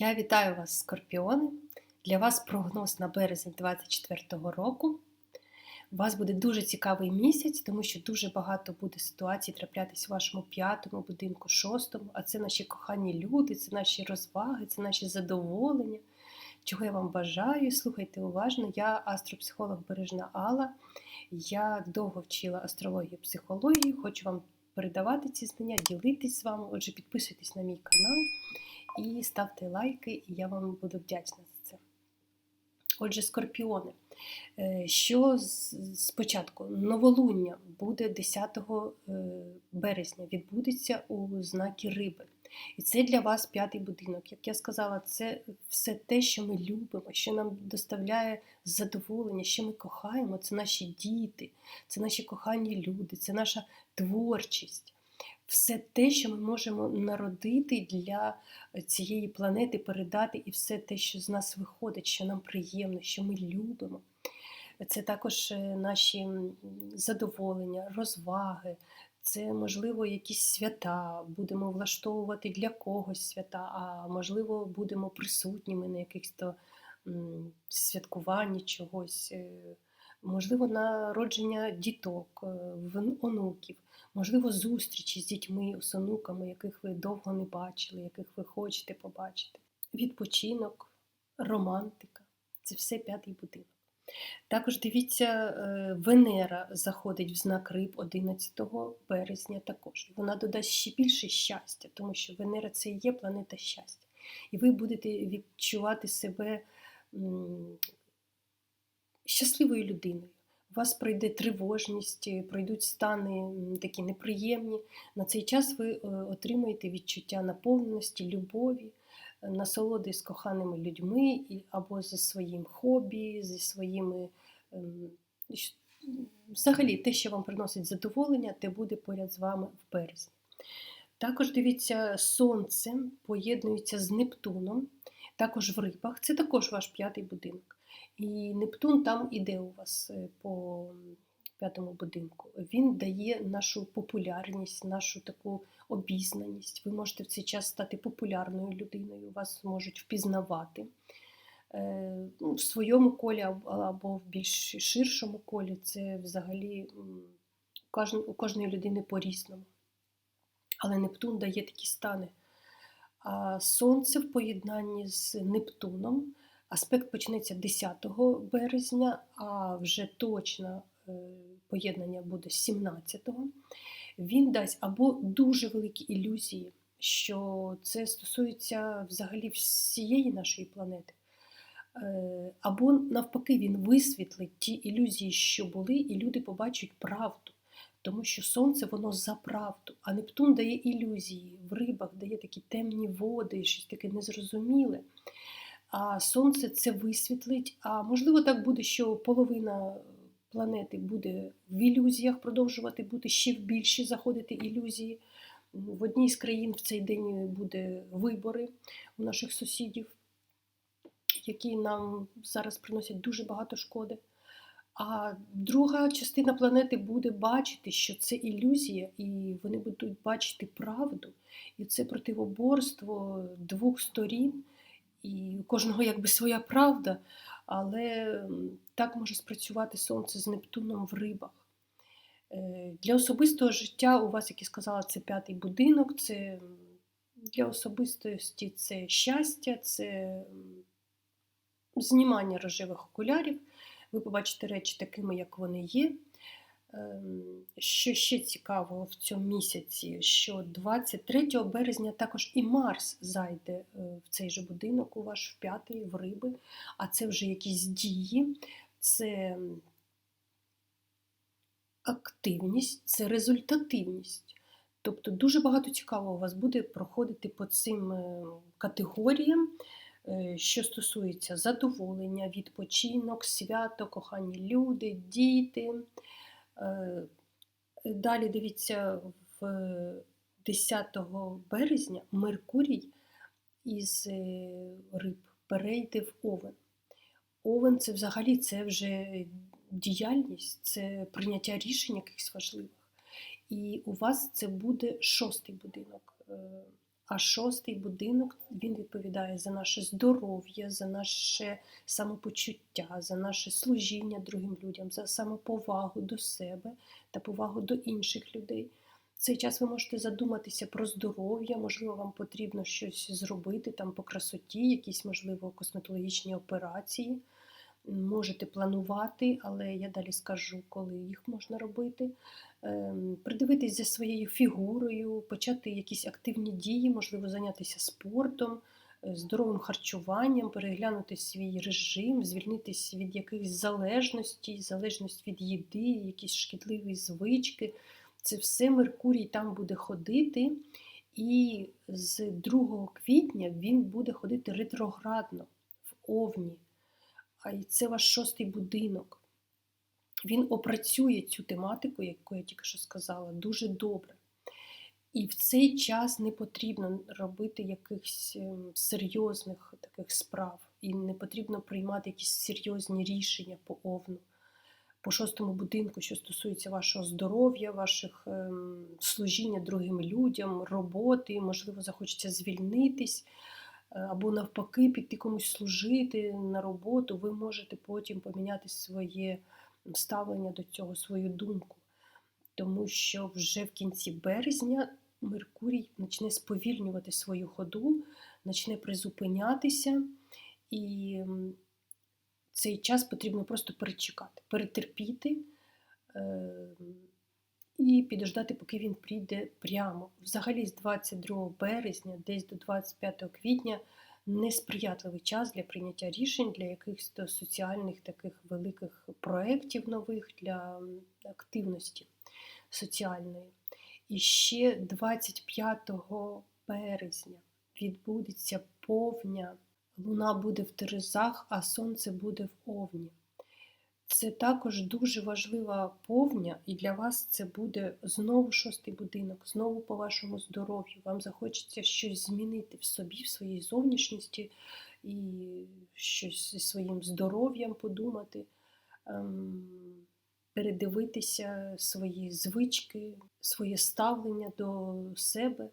Я вітаю вас, скорпіони! Для вас прогноз на березень 2024 року. У вас буде дуже цікавий місяць, тому що дуже багато буде ситуацій траплятись в вашому п'ятому будинку, шостому, а це наші кохані люди, це наші розваги, це наші задоволення. Чого я вам бажаю, слухайте уважно. Я астропсихолог Бережна Алла. Я довго вчила астрологію психологію, хочу вам передавати ці знання, ділитись з вами. Отже, підписуйтесь на мій канал і ставте лайки, і я вам буду вдячна за це. Отже, скорпіони. Е, що спочатку новолуння буде 10 е, березня, відбудеться у знакі риби. І це для вас п'ятий будинок. Як я сказала, це все те, що ми любимо, що нам доставляє задоволення, що ми кохаємо. Це наші діти, це наші кохані люди, це наша творчість все те, що ми можемо народити для цієї планети, передати, і все те, що з нас виходить, що нам приємно, що ми любимо. Це також е, наші задоволення, розваги, це, можливо, якісь свята, будемо влаштовувати для когось свята, а можливо, будемо присутніми на якихось святкуванні чогось, е, можливо, народження діток, е, онуків можливо, зустрічі з дітьми, з онуками, яких ви довго не бачили, яких ви хочете побачити. Відпочинок, романтика це все п'ятий будинок. Також дивіться, е, Венера заходить в знак риб 11 березня також. Вона додасть ще більше щастя, тому що Венера це і є планета щастя. І ви будете відчувати себе щасливою людиною у вас пройде тривожність, е, пройдуть стани такі неприємні. На цей час ви е, отримаєте відчуття наповненості, любові, е, насолоди з коханими людьми або зі своїм хобі, зі своїми. Ем, взагалі, те, що вам приносить задоволення, те буде поряд з вами в березні. Також дивіться, сонце поєднується з Нептуном, також в рибах. Це також ваш п'ятий будинок. І Нептун там іде у вас е, по п'ятому будинку. Він дає нашу популярність, нашу таку обізнаність. Ви можете в цей час стати популярною людиною, вас можуть впізнавати е, ну, в своєму колі або в більш ширшому колі. Це взагалі у кожної людини по-різному. Але Нептун дає такі стани. Сонце в поєднанні з Нептуном. Аспект почнеться 10 березня, а вже точно е, поєднання буде 17-го. Він дасть або дуже великі ілюзії, що це стосується взагалі всієї нашої планети. Е, або навпаки, він висвітлить ті ілюзії, що були, і люди побачать правду. Тому що сонце воно за правду, а Нептун дає ілюзії, в рибах дає такі темні води, щось таке незрозуміле а сонце це висвітлить. А можливо, так буде, що половина планети буде в ілюзіях продовжувати бути ще в більші заходити ілюзії. В одній з країн в цей день буде вибори у наших сусідів, які нам зараз приносять дуже багато шкоди. А друга частина планети буде бачити, що це ілюзія, і вони будуть бачити правду, і це противоборство двох сторін і у кожного якби своя правда, але так може спрацювати сонце з Нептуном в рибах. Е, для особистого життя у вас, як я сказала, це п'ятий будинок, це для особистості це щастя, це знімання рожевих окулярів. Ви побачите речі такими, як вони є. Ем, що ще цікаво в цьому місяці, що 23 березня також і Марс зайде е, в цей же будинок, у ваш в п'ятий, в риби, а це вже якісь дії, це активність, це результативність. Тобто дуже багато цікавого у вас буде проходити по цим е, категоріям, що стосується задоволення, відпочинок, свято, кохані люди, діти. Е, далі дивіться, в 10 березня Меркурій із е, риб перейде в овен. Овен це взагалі це вже діяльність, це прийняття рішень якихось важливих. І у вас це буде шостий будинок. А шостий будинок він відповідає за наше здоров'я, за наше самопочуття, за наше служіння другим людям, за самоповагу до себе та повагу до інших людей. В цей час ви можете задуматися про здоров'я, можливо, вам потрібно щось зробити там по красоті, якісь, можливо, косметологічні операції. Можете планувати, але я далі скажу, коли їх можна робити. Ем, Придивитись за своєю фігурою, почати якісь активні дії, можливо, зайнятися спортом, е, здоровим харчуванням, переглянути свій режим, звільнитись від якихось залежностей, залежність від їди, якісь шкідливі звички. Це все Меркурій там буде ходити, і з 2 квітня він буде ходити ретроградно в Овні. І це ваш шостий будинок. Він опрацює цю тематику, яку я тільки що сказала, дуже добре. І в цей час не потрібно робити якихось ем, серйозних таких справ, і не потрібно приймати якісь серйозні рішення по овну, по шостому будинку, що стосується вашого здоров'я, ваших ем, служіння другим людям, роботи, можливо, захочеться звільнитись. Е, або навпаки піти комусь служити на роботу, ви можете потім поміняти своє ставлення до цього, свою думку. Тому що вже в кінці березня Меркурій почне сповільнювати свою ходу, почне призупинятися, і цей час потрібно просто перечекати, перетерпіти і підождати, поки він прийде прямо. Взагалі, з 22 березня, десь до 25 квітня, несприятливий час для прийняття рішень для якихось соціальних таких великих проєктів нових для активності соціальної. І ще 25 березня відбудеться повня, луна буде в Терезах, а сонце буде в Овні. Це також дуже важлива повня, і для вас це буде знову шостий будинок, знову по вашому здоров'ю. Вам захочеться щось змінити в собі, в своїй зовнішності і щось зі своїм здоров'ям подумати, ем, передивитися свої звички, своє ставлення до себе,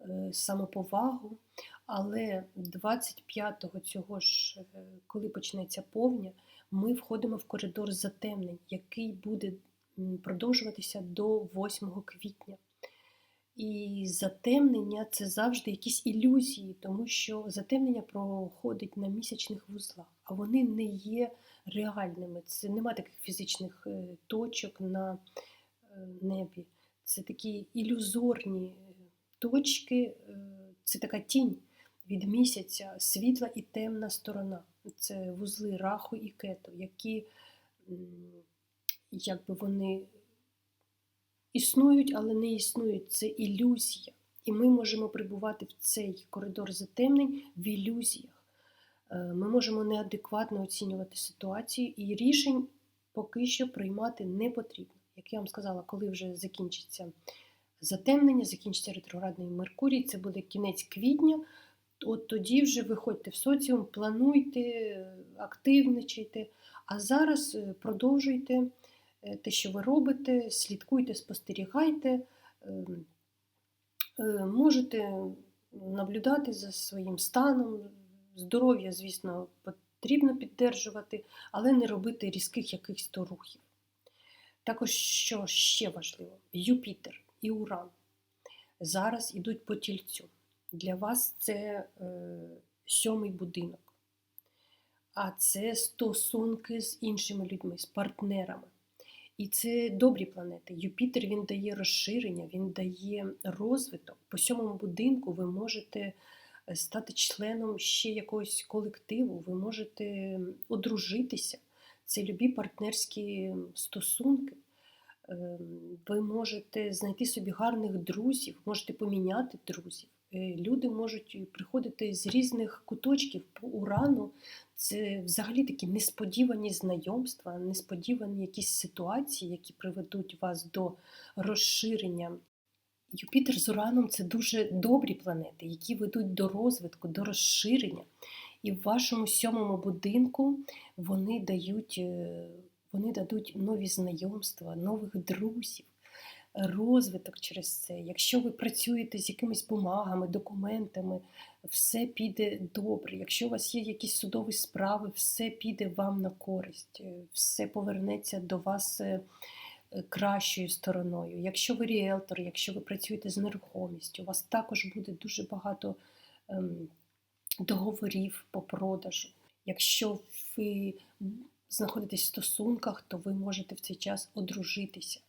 е, самоповагу. Але 25-го цього ж, е, коли почнеться повня, ми входимо в коридор затемнень, який буде продовжуватися до 8 квітня. І затемнення це завжди якісь ілюзії, тому що затемнення проходить на місячних вузлах, а вони не є реальними. Це нема таких фізичних е, точок на е, небі. Це такі ілюзорні е, точки, це така тінь від місяця, світла і темна сторона це вузли раху і кету, які якби вони існують, але не існують. Це ілюзія. І ми можемо прибувати в цей коридор затемнень в ілюзіях. Е, ми можемо неадекватно оцінювати ситуацію, і рішень поки що приймати не потрібно. Як я вам сказала, коли вже закінчиться затемнення, закінчиться ретроградний Меркурій, це буде кінець квітня от тоді вже виходьте в соціум, плануйте, активничайте, а зараз е, продовжуйте е, те, що ви робите, слідкуйте, спостерігайте, ем, е, можете наблюдати за своїм станом. Здоров'я, звісно, потрібно піддержувати, але не робити різких якихось то рухів. Також, що ще важливо, Юпітер і Уран зараз йдуть по тільцю. Для вас це е, сьомий будинок, а це стосунки з іншими людьми, з партнерами. І це добрі планети. Юпітер він дає розширення, він дає розвиток. По сьомому будинку ви можете е, стати членом ще якогось колективу, ви можете одружитися. Це любі партнерські стосунки. Ем, ви можете знайти собі гарних друзів, можете поміняти друзів. Е, люди можуть приходити з різних куточків по урану. Це взагалі такі несподівані знайомства, несподівані якісь ситуації, які приведуть вас до розширення. Юпітер з Ураном це дуже добрі планети, які ведуть до розвитку, до розширення. І в вашому сьомому будинку вони дають, е, вони дадуть нові знайомства, нових друзів. Розвиток через це. Якщо ви працюєте з якимись бумагами, документами, все піде добре. Якщо у вас є якісь судові справи, все піде вам на користь, е, все повернеться до вас е, кращою стороною. Якщо ви ріелтор, якщо ви працюєте з нерухомістю, у вас також буде дуже багато ем, договорів по продажу. Якщо ви знаходитесь в стосунках, то ви можете в цей час одружитися.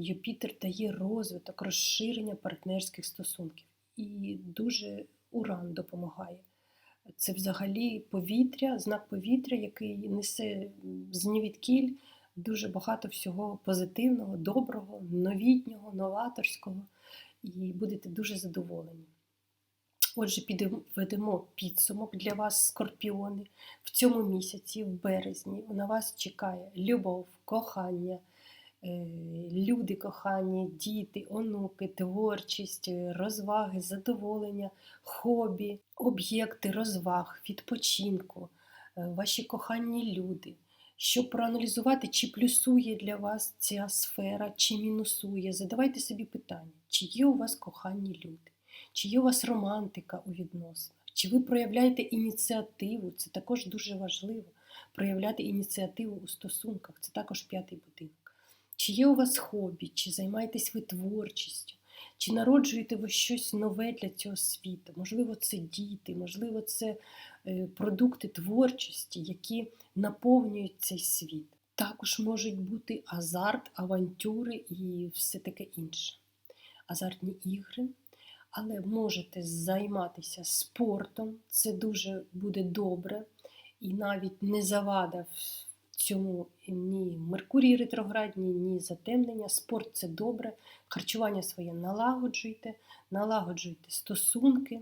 Юпітер дає розвиток, розширення партнерських стосунків. І дуже уран допомагає. Це взагалі повітря, знак повітря, який несе знівідкіль дуже багато всього позитивного, доброго, новітнього, новаторського, і будете дуже задоволені. Отже, підведемо підсумок для вас, скорпіони. В цьому місяці, в березні, на вас чекає любов, кохання, люди кохані, діти, онуки, творчість, е, розваги, задоволення, хобі, об'єкти розваг, відпочинку, е, ваші кохані люди. Щоб проаналізувати, чи плюсує для вас ця сфера, чи мінусує, задавайте собі питання, чи є у вас кохані люди. Чи є у вас романтика у відносинах? Чи ви проявляєте ініціативу? Це також дуже важливо. Проявляти ініціативу у стосунках це також п'ятий будинок. Чи є у вас хобі, чи займаєтесь ви творчістю, чи народжуєте ви щось нове для цього світу? Можливо, це діти, можливо, це е, продукти творчості, які наповнюють цей світ. Також можуть бути азарт, авантюри і все таке інше. Азартні ігри але можете займатися спортом, це дуже буде добре, і навіть не завада в цьому ні Меркурій ретроградній, ні затемнення. Спорт це добре, харчування своє налагоджуйте, налагоджуйте стосунки,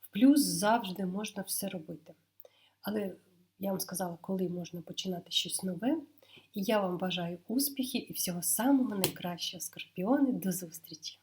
в плюс завжди можна все робити. Але я вам сказала, коли можна починати щось нове. І я вам бажаю успіхів і всього самого найкращого, скорпіони. До зустрічі!